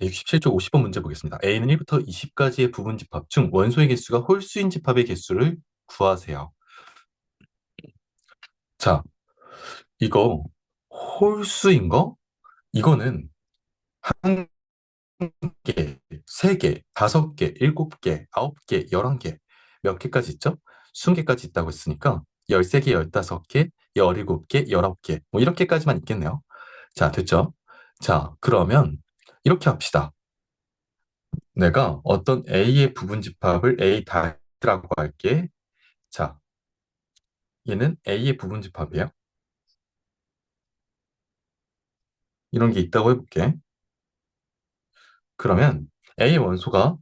67쪽 50번 문제 보겠습니다. A는 1부터 20까지의 부분 집합 중 원소의 개수가 홀수인 집합의 개수를 구하세요. 자, 이거 홀수인 거? 이거는 한 개, 세 개, 다섯 개, 일곱 개, 아홉 개, 열한 개. 몇 개까지 있죠? 20개까지 있다고 했으니까 13개, 15개, 17개, 19개. 뭐 이렇게까지만 있겠네요. 자, 됐죠? 자, 그러면 이렇게 합시다. 내가 어떤 A의 부분 집합을 A 다라고 할게. 자, 얘는 A의 부분 집합이에요. 이런 게 있다고 해볼게. 그러면 A의 원소가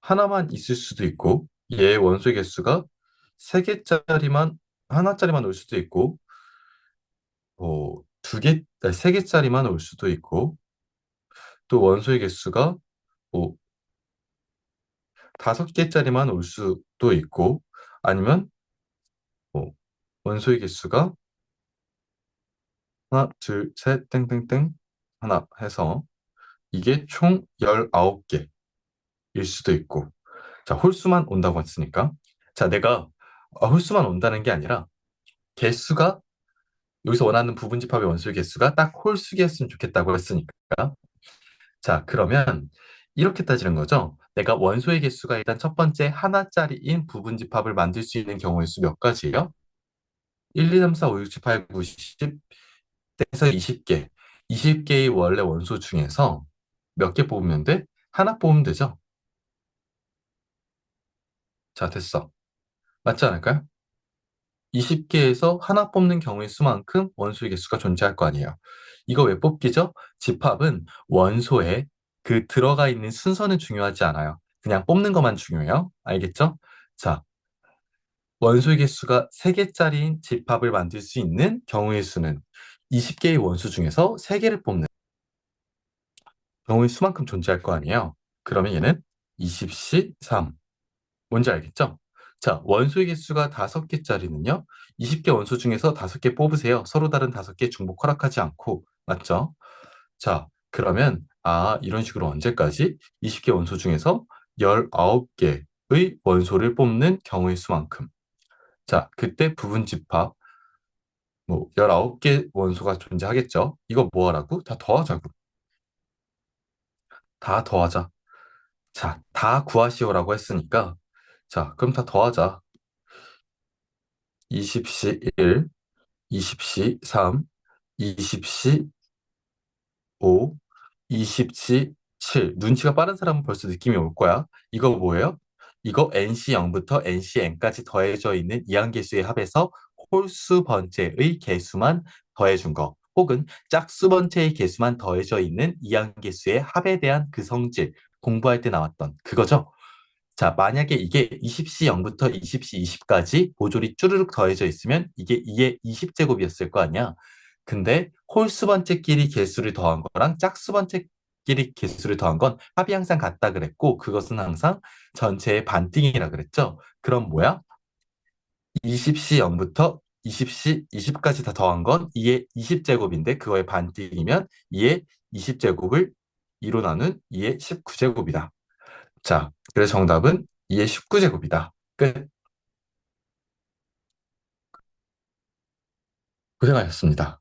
하나만 있을 수도 있고 얘의 원소의 개수가 세 개짜리만 하나짜리만 올 수도 있고 뭐두 개, 세 개짜리만 올 수도 있고 또 원소의 개수가 뭐 다섯 개짜리만 올 수도 있고 아니면 뭐 원소의 개수가 하나, 둘, 셋, 땡땡땡 하나 해서 이게 총 19개일 수도 있고. 자 홀수만 온다고 했으니까. 자 내가 아, 홀수만 온다는 게 아니라 개수가 여기서 원하는 부분 집합의 원소의 개수가 딱 홀수기였으면 좋겠다고 했으니까 자 그러면 이렇게 따지는 거죠 내가 원소의 개수가 일단 첫 번째 하나짜리인 부분 집합을 만들 수 있는 경우의 수 몇 가지예요? 1, 2, 3, 4, 5, 6, 7, 8, 9, 10 에서 20개 20개의 원래 원소 중에서 몇 개 뽑으면 돼? 하나 뽑으면 되죠? 자, 됐어. 맞지 않을까요? 20개에서 하나 뽑는 경우의 수만큼 원소의 개수가 존재할 거 아니에요. 이거 왜 뽑기죠? 집합은 원소에 그 들어가 있는 순서는 중요하지 않아요. 그냥 뽑는 것만 중요해요. 알겠죠? 자, 원소의 개수가 3개짜리인 집합을 만들 수 있는 경우의 수는 20개의 원수 중에서 3개를 뽑는 경우의 수만큼 존재할 거 아니에요. 그러면 얘는 20시 3. 뭔지 알겠죠? 자, 원소의 개수가 5개짜리는요. 20개 원소 중에서 5개 뽑으세요. 서로 다른 5개 중복 허락하지 않고. 맞죠? 자, 그러면 아, 이런 식으로 언제까지? 20개 원소 중에서 19개의 원소를 뽑는 경우의 수만큼. 자, 그때 부분 집합 뭐 19개 원소가 존재하겠죠. 이거 뭐 하라고? 다 더하자고. 다 더하자. 자, 다 구하시오라고 했으니까 자, 그럼 다 더하자. 20시 1, 20시 3, 20시 5, 20시 7. 눈치가 빠른 사람은 벌써 느낌이 올 거야. 이거 뭐예요? 이거 NC 0부터 NC N까지 더해져 있는 이항계수의 합에서 홀수 번째의 개수만 더해준 거. 혹은 짝수 번째의 개수만 더해져 있는 이항계수의 합에 대한 그 성질. 공부할 때 나왔던 그거죠. 자, 만약에 이게 20시 0부터 20시 20까지 보졸이 쭈르륵 더해져 있으면 이게 2의 20제곱이었을 거 아니야. 근데 홀수 번째끼리 개수를 더한 거랑 짝수 번째끼리 개수를 더한 건 합이 항상 같다 그랬고 그것은 항상 전체의 반띵이라 그랬죠. 그럼 뭐야? 20시 0부터 20시 20까지 다 더한 건 2의 20제곱인데 그거의 반띵이면 2의 20제곱을 2로 나눈 2의 19제곱이다. 자, 그래서 정답은 2의 19제곱이다. 끝. 고생하셨습니다.